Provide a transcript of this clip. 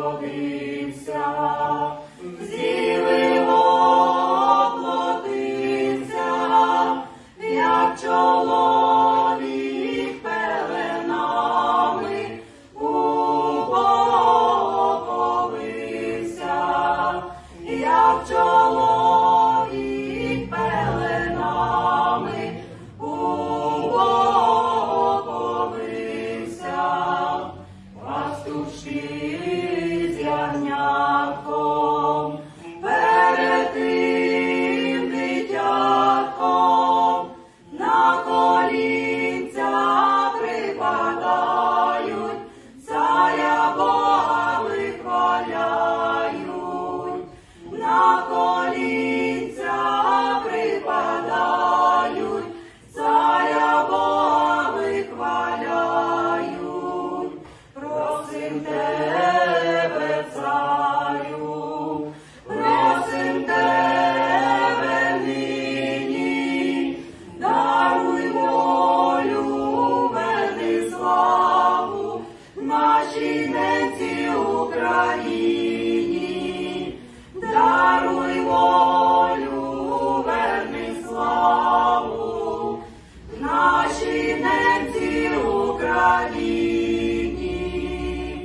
народився. ненці Україні, даруй волю, верни славу, нашій ненці Україні.